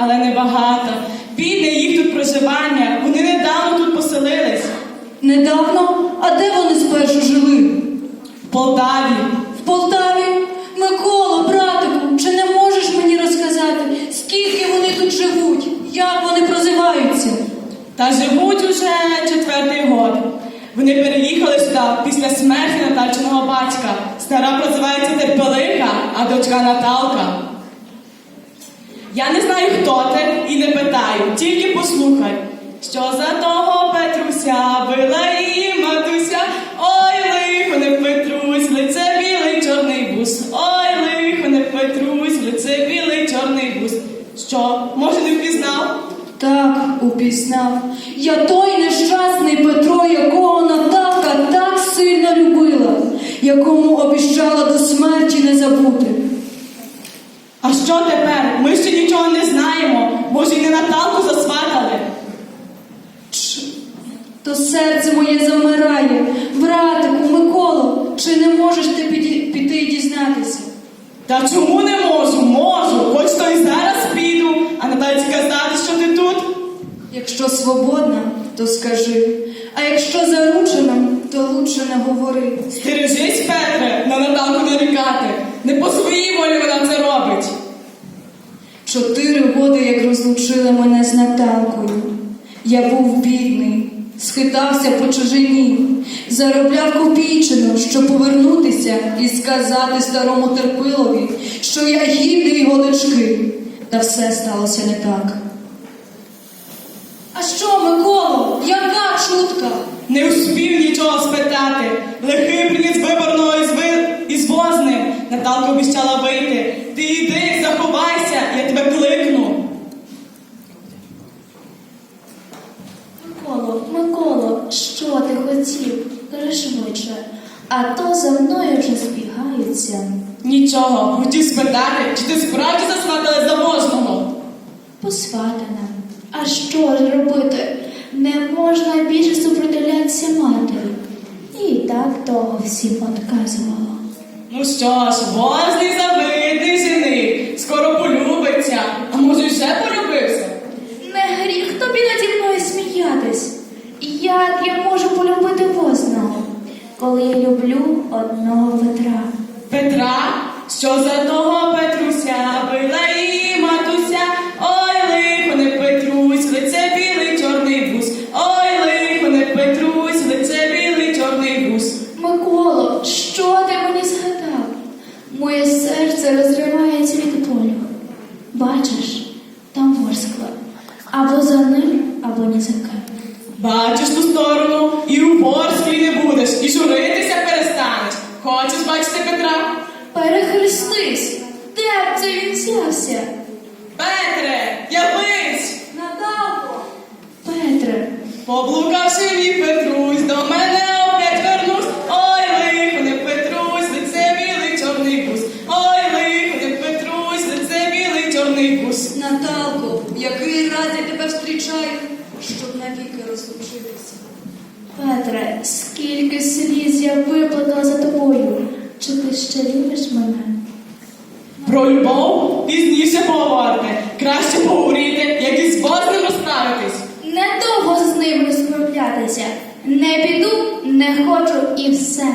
але небагато. Бідне їх тут проживання. Вони недавно тут поселились. Недавно? А де вони спершу жили? В Полтаві. В Полтаві? Микола, братику, чи не можеш мені розказати, скільки вони тут живуть? Як вони прозиваються? Та живуть уже четвертий год. Вони переїхали сюди після смерті Натальчиного батька. Стара прозивається Терпелиха, а дочка Наталка. Я не знаю, хто ти, і не питаю, тільки послухай. Що за того Петруся била її матуся? Ой, лихо не Петрусь, лице білий чорний бус. Ой, лихо не Петрусь, лице білий чорний бус. Що, може, не впізнав? Так, упізнав. Я той нещасний Петро, якого Наталка так сильно любила, якому обіщала до смерті не забути. А що тепер? Ми ще нічого не знаємо. Може, й не Наталку засватали. То серце моє замирає. Братику, Миколо, чи не можеш ти піти і дізнатися? Та чому не можу? Можу. Хоч то й зараз піду, а Натальці казати, що ти тут. Якщо свободна, то скажи. А якщо заручена, то лучше не говори. Стережись, Петре, на Наталку нарікати. Не по своїй волі вона це робить. Чотири годи, як розлучили мене з Наталкою. Я був бідний, схитався по чужині, заробляв копійчину, щоб повернутися і сказати старому терпилові, що я гідний його дочки. Та все сталося не так. А що, Миколо, яка чутка? Не успів нічого спитати. Наталка обіцяла вийти. Ти йди, заховайся, я тебе кликну. Миколо, Миколо, що ти хотів? Кажи швидше. А то за мною вже збігаються. Нічого, хотів спитати, чи ти справді засватали заможного? Посватана. А що ж робити? Не можна більше супротивлятися матері. І так того всім отказувала. Ну що ж, возний завидний жених, скоро полюбиться, а може вже полюбився? Не гріх тобі наді мною сміятись. Як я можу полюбити возного, коли я люблю одного Петра? Петра, що за того Перехрестись! Де б це він взявся? Петре, явись! Наталко! Петре, Поблукавши мій Петрусь, до мене опять вернусь. Ой, лихо не Петрусь, лице білий чорний бус. Ой, лихо не Петрусь, лице білий чорний бус. Наталко, який я тебе зустрічаю, щоб навіки розлучитися. Петре, скільки сліз я виплакала за тобою. Чи ти ще любиш мене? Про любов пізніше поговорити. Краще поговорити, як із возним розправитись. Недовго з ним розправлятися. Не піду, не хочу і все.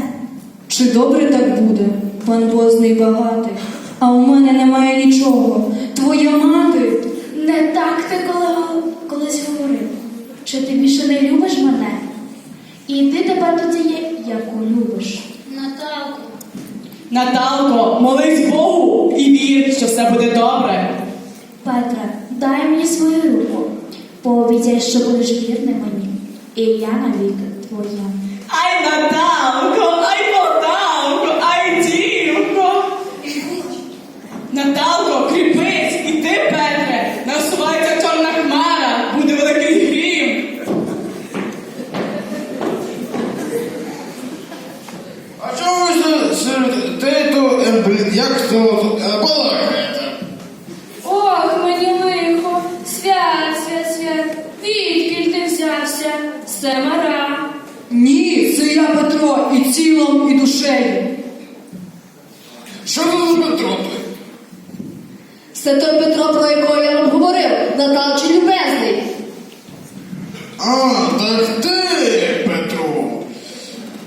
Чи добре так буде, пан возний багатий, а у мене немає нічого. Твоя мати Не так ти коли, колись говорив. Чи ти більше не любиш мене? Іди тепер до тієї, яку любиш. Наталку. Наталко, молись Богу і вір, що все буде добре. Петре, дай мені свою руку. Пообіцяй, що будеш вірним мені. І я навіки твоя. Ай, Наталко, ай, Наталко, ай, дівко. Наталко, кріпись, і ти, Петре, насувається чорна хмара, буде великий грім. А чого ви се- серед тету, е, як то е, балакаєте? Ох, мені лихо, свят, свят, свят, відкіль ти взявся, семара. ні, це я Петро і тілом, і душею. Що ви за Петро? Це той Петро, про якого я вам говорив, Наталчий любезний. А, так ти, Петро.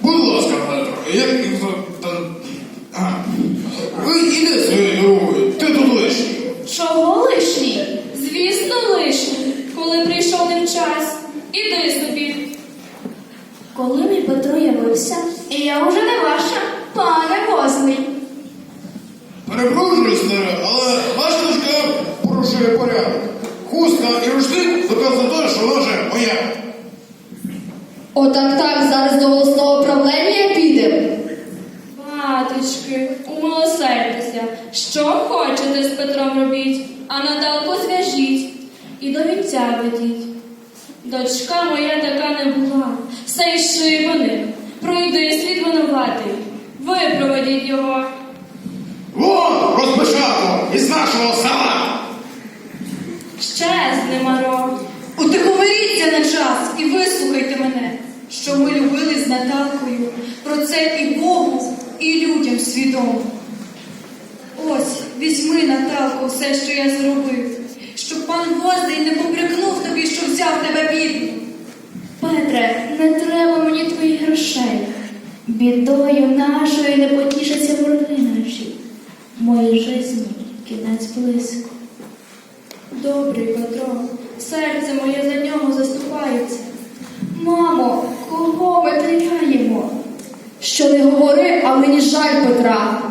Будь ласка, Петро, як його там. А, ви іди своєю дорогою, ти тут лишній. Чого лишній? Звісно, лишній. Коли прийшов ним час, іди собі. Коли мій Петро явився, і я вже не ваша, пане возний. Перепрошую, старе, але ваша дочка порушує порядок. Хустка і рушник доказує те, що вона вже моя. Отак так зараз до голосного правлення підемо. Батечки, умилосердьтеся, що хочете з Петром робіть, а Наталку зв'яжіть і до вінця ведіть. Дочка моя така не була, сей шибаний, пройди світ винуватий, випроводіть його. Вон, розпечатку із нашого села. Щезни, Маро. Утихомиріться на час і вислухайте мене, що ми любили з Наталкою. Про це і Богу, і людям свідомо. Ось, візьми, Наталко, все, що я зробив, щоб пан Воздий не попрекнув тобі, що взяв тебе бідну. Петре, не треба мені твоїх грошей. Бідою нашою не потішаться вороги наші. Моїй житті кінець близько. Добрий Петро, серце моє за нього заступається. Мамо, кого ми теряємо? Що не говори, а мені жаль Петра.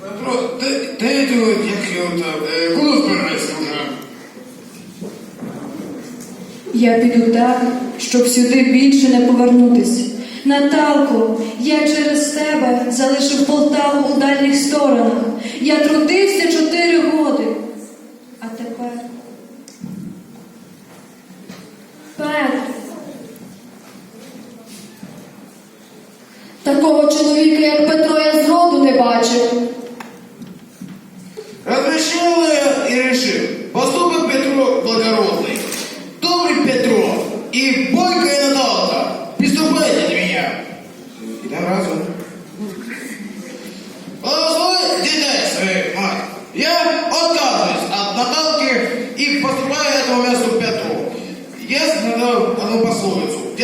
Петро, ти, ти, от, як його там, е, збираєшся вже? Я піду так, щоб сюди більше не повернутись. Наталко, я через тебе залишив Полтаву у дальніх сторонах. Я трудився чотири роки. А тепер Такого чоловіка, як Петро, я зроду не бачив.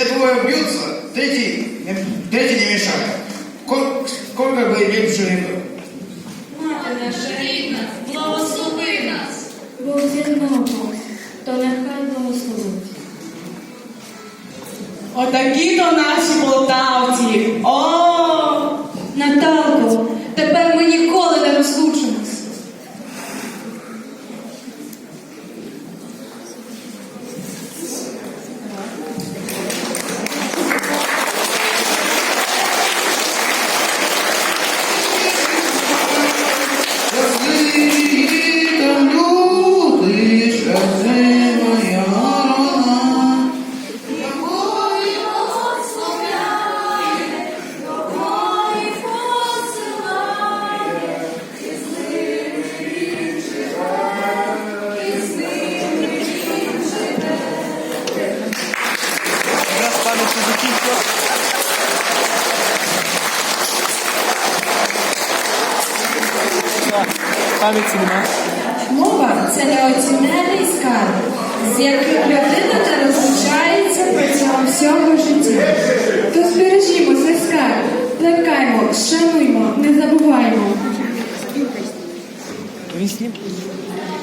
Где двое бьются, третий, не- третий не мешает. Ко- Сколько бы лепше не был. мати наша рідна, благослови нас. Бог зі мною, то нехай благословить. Отакі то наші полтавці. О! Наталко, тепер ми ніколи не розлучимось. Пам'яті нема. Мова це неоцінений скарб, з яким людина не розлучається протягом всього життя. То збережімо цей скарб, плекаймо, шануймо, не забуваймо.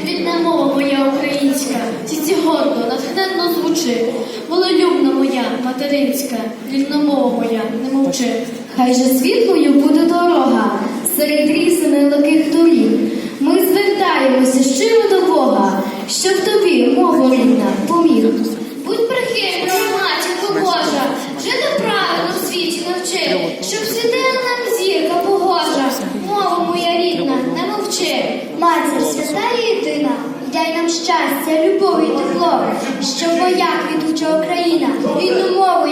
Рідна мова моя українська, тільки гордо, натхненно звучи. Волелюбна моя, материнська, рідна мова моя, не мовчи. Хай же світлою буде дорога, серед різних лаких доріг. Ми звертаємося щиро до Бога, щоб тобі, мова рідна, поміг. Будь прихильною, матінко Божа, жити правильно в світі навчи, щоб світила нам зірка погожа. Мова моя рідна, не мовчи. Матір свята і єдина, дай нам щастя, любов і тепло, щоб моя квітуча Україна рідну мову,